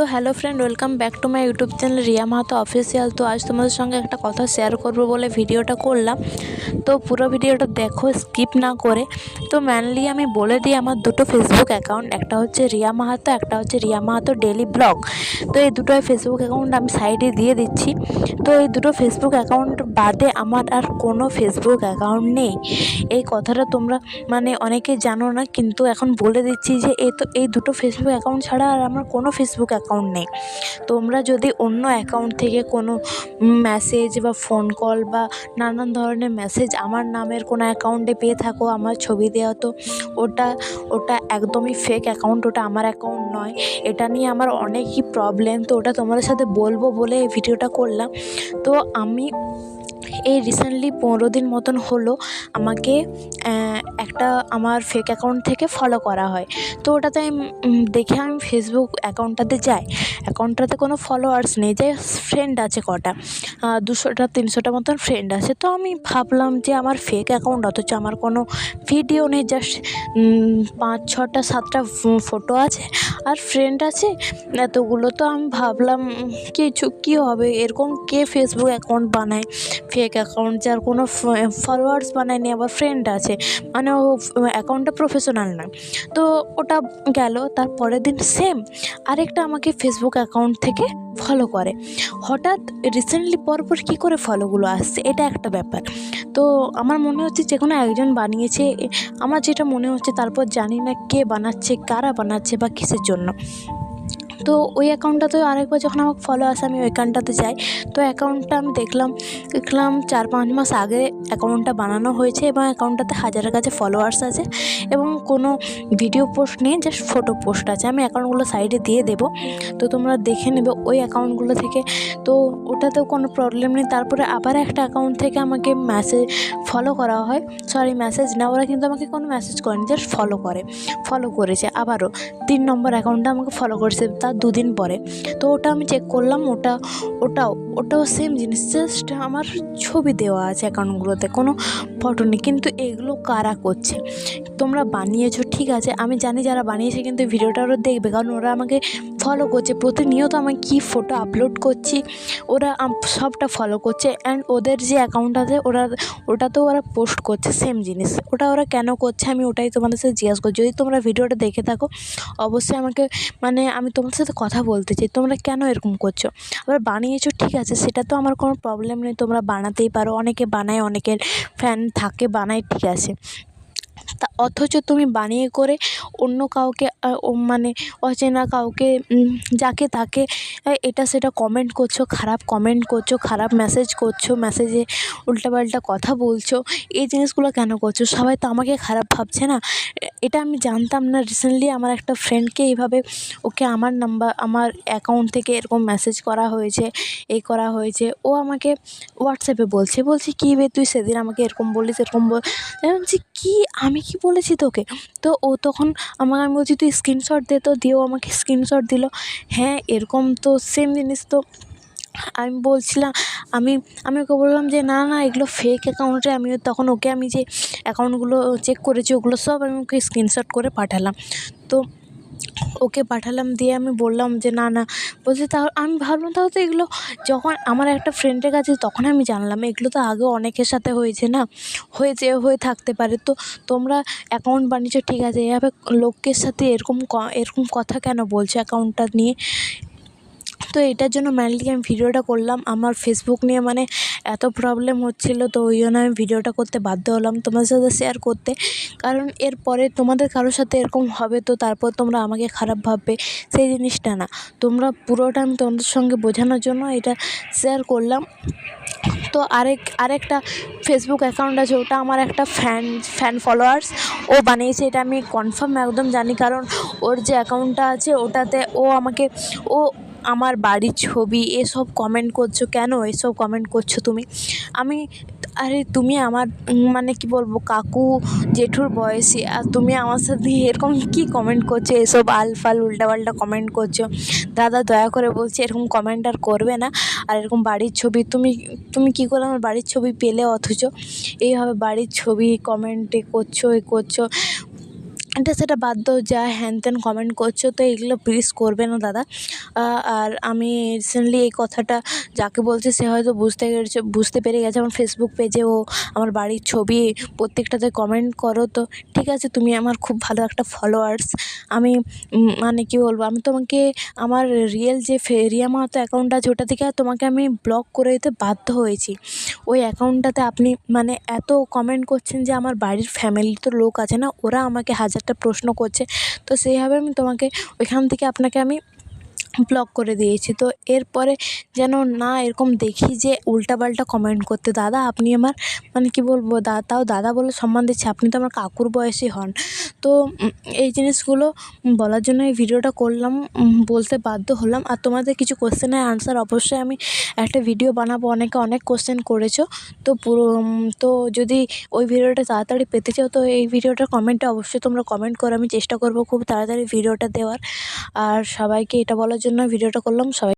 তো hello friend welcome back to my YouTube channel Riya Mahato official তো আজ তোমাদের সঙ্গে একটা কথা শেয়ার করব বলে ভিডিওটা করলাম। তো পুরো ভিডিওটা দেখো স্কিপ না করে। তো মেনলি আমি বলে দিই, আমার দুটো ফেসবুক অ্যাকাউন্ট একটা হচ্ছে রিয়া মাহাতো, একটা হচ্ছে রিয়া মাহাতো ডেলি ব্লগ তো এই দুটো ফেসবুক অ্যাকাউন্ট আমি সাইডে দিয়ে দিচ্ছি। তো এই দুটো ফেসবুক অ্যাকাউন্ট বাদে আমার আর কোনো ফেসবুক অ্যাকাউন্ট নেই। এই কথাটা তোমরা মানে অনেকে জানো না, কিন্তু এখন বলে দিচ্ছি যে এই তো, এই দুটো ফেসবুক অ্যাকাউন্ট ছাড়া আর আমার কোনো ফেসবুক অ্যাকাউন্ট নেই। তোমরা যদি অন্য অ্যাকাউন্ট থেকে কোনো মেসেজ বা ফোন কল বা নানান ধরনের মেসেজ আমার নামের কোনো অ্যাকাউন্টে পেয়ে থাকো, আমার ছবি দেওয়া তো ওটা ওটা একদমই ফেক অ্যাকাউন্ট ওটা আমার অ্যাকাউন্ট নয়। এটা নিয়ে আমার অনেকই প্রবলেম তো ওটা তোমাদের সাথে বলব বলে এই ভিডিওটা করলাম। তো আমি এই রিসেন্টলি পনেরো দিন মতন হলো আমাকে একটা আমার ফেক অ্যাকাউন্ট থেকে ফলো করা হয়। তো ওটাতে আমি দেখে আমি ফেসবুক অ্যাকাউন্টটাতে যাই। অ্যাকাউন্টটাতে কোনো ফলোয়ার্স নেই, যে ফ্রেন্ড আছে কটা। দুশোটা, তিনশোটা মতন ফ্রেন্ড আছে। তো আমি ভাবলাম যে আমার ফেক অ্যাকাউন্ট অথচ আমার কোনো ভিডিও নেই জাস্ট পাঁচ, ছটা, সাতটা ফটো আছে। আর ফ্রেন্ড আছে, এতগুলো। তো আমি ভাবলাম কিছু কী হবে? এরকম কে ফেসবুক অ্যাকাউন্ট বানায়? ফেক অ্যাকাউন্ট যার কোনো ফলোয়ার্স বানায়নি আবার ফ্রেন্ড আছে মানে ও অ্যাকাউন্টটা প্রফেশনাল নয় তো ওটা গেল তার পরের দিন সেম আরেকটা আমাকে ফেসবুক অ্যাকাউন্ট থেকে ফলো করে। হঠাৎ রিসেন্টলি পরপর কী করে ফলোগুলো আসছে, এটা একটা ব্যাপার। তো আমার মনে হচ্ছে যে কোনো একজন বানিয়েছে আমার যেটা মনে হচ্ছে, তারপর জানি না কে বানাচ্ছে, কারা বানাচ্ছে বা কিসের জন্য। তো ওই অ্যাকাউন্টটাতেও আরেকবার যখন আমাকে ফলো আসে, আমি ওই অ্যাকাউন্টটাতে যাই। তো অ্যাকাউন্টটা আমি দেখলাম দেখলাম চার পাঁচ মাস আগে অ্যাকাউন্টটা বানানো হয়েছে এবং অ্যাকাউন্টটাতে হাজারের কাছে ফলোয়ার্স আছে এবং কোনো ভিডিও পোস্ট নেই জাস্ট ফটো পোস্ট আছে। আমি অ্যাকাউন্টগুলো সাইডে দিয়ে দেবো। তো তোমরা দেখে নেবে ওই অ্যাকাউন্টগুলো থেকে। তো ওটাতেও কোনো প্রবলেম নেই। তারপরে আবার একটা অ্যাকাউন্ট থেকে আমাকে মেসেজ ফলো করা হয়। সরি মেসেজ না, ওরা কিন্তু আমাকে কোনো মেসেজ করেনি জাস্ট ফলো করে। ফলো করেছে। আবারও তিন নম্বর অ্যাকাউন্টটা আমাকে ফলো করেছে। তার দুদিন পরে। তো ওটা আমি চেক করলাম, ওটা, ওটাও ওটাও সেম জিনিস জাস্ট আমার ছবি দেওয়া আছে অ্যাকাউন্টগুলোতে কোনো ফটো নেই। কিন্তু এগুলো কারা করছে? তোমরা বানিয়েছো, ঠিক আছে। আমি জানি যারা বানিয়েছে, কিন্তু ভিডিওটা ওরা দেখবে, কারণ ওরা আমাকে ফলো করছে। প্রতিনিয়ত আমি কী ফটো আপলোড করছি, ওরা সবটা ফলো করছে। অ্যান্ড ওদের যে অ্যাকাউন্ট আছে, ওরা, ওটাতেও ওরা পোস্ট করছে সেম জিনিস। ওটা ওরা কেন করছে, আমি ওটাই তোমাদের সাথে জিজ্ঞাসা করছি। যদি তোমরা ভিডিওটা দেখে থাকো, অবশ্যই আমাকে মানে আমি তোমাদের সাথে কথা বলতে চাই। তোমরা কেন এরকম করছ? আবার বানিয়েছো, ঠিক আছে, সেটা তো আমার কোনো প্রবলেম নেই। তোমরা বানাতেই পারো। অনেকে বানায়, অনেকের ফ্যান থাকে, বানায়, ঠিক আছে। তা অথচ তুমি বানিয়ে করে অন্য কাউকে মানে অচেনা কাউকে যাকে তাকে এটা সেটা কমেন্ট করছ, খারাপ কমেন্ট করছ, খারাপ মেসেজ করছ মেসেজে উল্টাপাল্টা কথা বলছো, এই জিনিসগুলো কেন করছ? সবাই তো আমাকে খারাপ ভাবছে না? এটা আমি জানতাম না রিসেন্টলি আমার একটা ফ্রেন্ডকে এইভাবে ওকে আমার নাম্বার আমার অ্যাকাউন্ট থেকে এরকম মেসেজ করা হয়েছে এই করা হয়েছে, ও আমাকে হোয়াটসঅ্যাপে বলছে বলছে, কী বে তুই সেদিন আমাকে এরকম বলিস এরকম বল বলছি, কী? আমি কি বলেছি তোকে? তো ও তখন আমাকে আমি বলছি, তুই স্ক্রিনশট দে তো, দিয়েও আমাকে স্ক্রিনশট দিল। হ্যাঁ এরকম তো সেম জিনিস তো। আমি বলছিলাম, আমি আমি ওকে বললাম যে, না না, এগুলো ফেক অ্যাকাউন্টে আমি তখন ওকে আমি যে অ্যাকাউন্টগুলো চেক করেছি, ওগুলো সব আমি ওকে স্ক্রিনশট করে পাঠালাম। তো ওকে পাঠালাম, দিয়ে আমি বললাম যে, না না। বলছে, তাও আমি ভাবলাম তাহলে তো এগুলো যখন আমার একটা ফ্রেন্ডের কাছে তখন আমি জানলাম, এগুলো তো আগে অনেকের সাথে হয়েছে না? হয়েছে, হয়ে থাকতে পারে। তো তোমরা অ্যাকাউন্ট বানিয়েছো, ঠিক আছে? এভাবে লোকের সাথে এরকম এরকম কথা কেন বলছো অ্যাকাউন্টটা নিয়ে? তো এটার জন্য মেনলি আমি ভিডিওটা করলাম। আমার ফেসবুক নিয়ে মানে এত প্রবলেম হচ্ছিল, তো ওই জন্য আমি ভিডিওটা করতে বাধ্য হলাম তোমাদের সাথে শেয়ার করতে। কারণ এরপরে তোমাদের কারোর সাথে এরকম হবে, তো তারপর তোমরা আমাকে খারাপ ভাববে, সেই জিনিসটা না। তোমরা পুরোটা আমি তোমাদের সঙ্গে বোঝানোর জন্য এটা শেয়ার করলাম। তো আরেক, আরেকটা ফেসবুক অ্যাকাউন্ট আছে, ওটা আমার একটা ফ্যান ফ্যান ফলোয়ার্স ও বানিয়েছে। এটা আমি কনফার্ম একদম জানি, কারণ ওর যে অ্যাকাউন্টটা আছে, ওটাতে ও আমাকে, ও আমার বাড়ির ছবি, এসব কমেন্ট করছ কেন? এসব কমেন্ট করছ তুমি? আমি, আরে তুমি আমার মানে কী বলব, কাকু জেঠুর বয়সী, আর তুমি আমার সাথে এরকম কী কমেন্ট করছ? এসব আলফাল উল্টাপাল্টা কমেন্ট করছ। দাদা দয়া করে বলছি এরকম কমেন্ট আর করবে না। আর এরকম বাড়ির ছবি, তুমি তুমি কী করে আমার বাড়ির ছবি পেলে অথচ? এইভাবে বাড়ির ছবি কমেন্টে করছ, এ করছ। এটা সেটা বাদ দাও, যা হ্যান ত্যান কমেন্ট করছ, তো এগুলো প্লিজ করবে না দাদা। আর আমি রিসেন্টলি এই কথাটা যাকে বলছি, সে হয়তো বুঝতে পেরেছে, বুঝতে পেরে গেছে আমার ফেসবুক পেজে ও আমার বাড়ির ছবি প্রত্যেকটাতে কমেন্ট করো তো। ঠিক আছে, তুমি আমার খুব ভালো একটা ফলোয়ার্স আমি মানে কী বলব, আমি তোমাকে, আমার রিয়েল যে রিয়া মাহাতো অ্যাকাউন্ট আছে ওটা থেকে তোমাকে আমি ব্লক করে দিতে বাধ্য হয়েছি। ওই অ্যাকাউন্টটাতে আপনি মানে এত কমেন্ট করছেন যে আমার বাড়ির ফ্যামিলির তো লোক আছে না, ওরা আমাকে হাজারটা প্রশ্ন করছে। তো সেইভাবে আমি তোমাকে ওইখান থেকে আপনাকে আমি ব্লক করে দিয়েছি। তো এরপরে যেন না এরকম দেখি যে উল্টাপাল্টা কমেন্ট করতে, দাদা, আপনি আমার মানে কী বলব, দা, তাও দাদা বলে সম্মান দিচ্ছে, আপনি তো আমার কাকুর বয়সী হন। তো এই জিনিসগুলো বলার জন্য এই ভিডিওটা করলাম বলতে বাধ্য হলাম। আর তোমাদের কিছু কোশ্চেনের আনসার অবশ্যই আমি একটা ভিডিও বানাবো। অনেকে অনেক কোশ্চেন করেছ, তো পুরো তো যদি ওই ভিডিওটা তাড়াতাড়ি পেতে চাও, তো এই ভিডিওটার কমেন্টে অবশ্যই তোমরা কমেন্ট করো। আমি চেষ্টা করব খুব তাড়াতাড়ি ভিডিওটা দেওয়ার। আর সবাইকে এটা বলার জন্য ভিডিওটা করলাম সবাই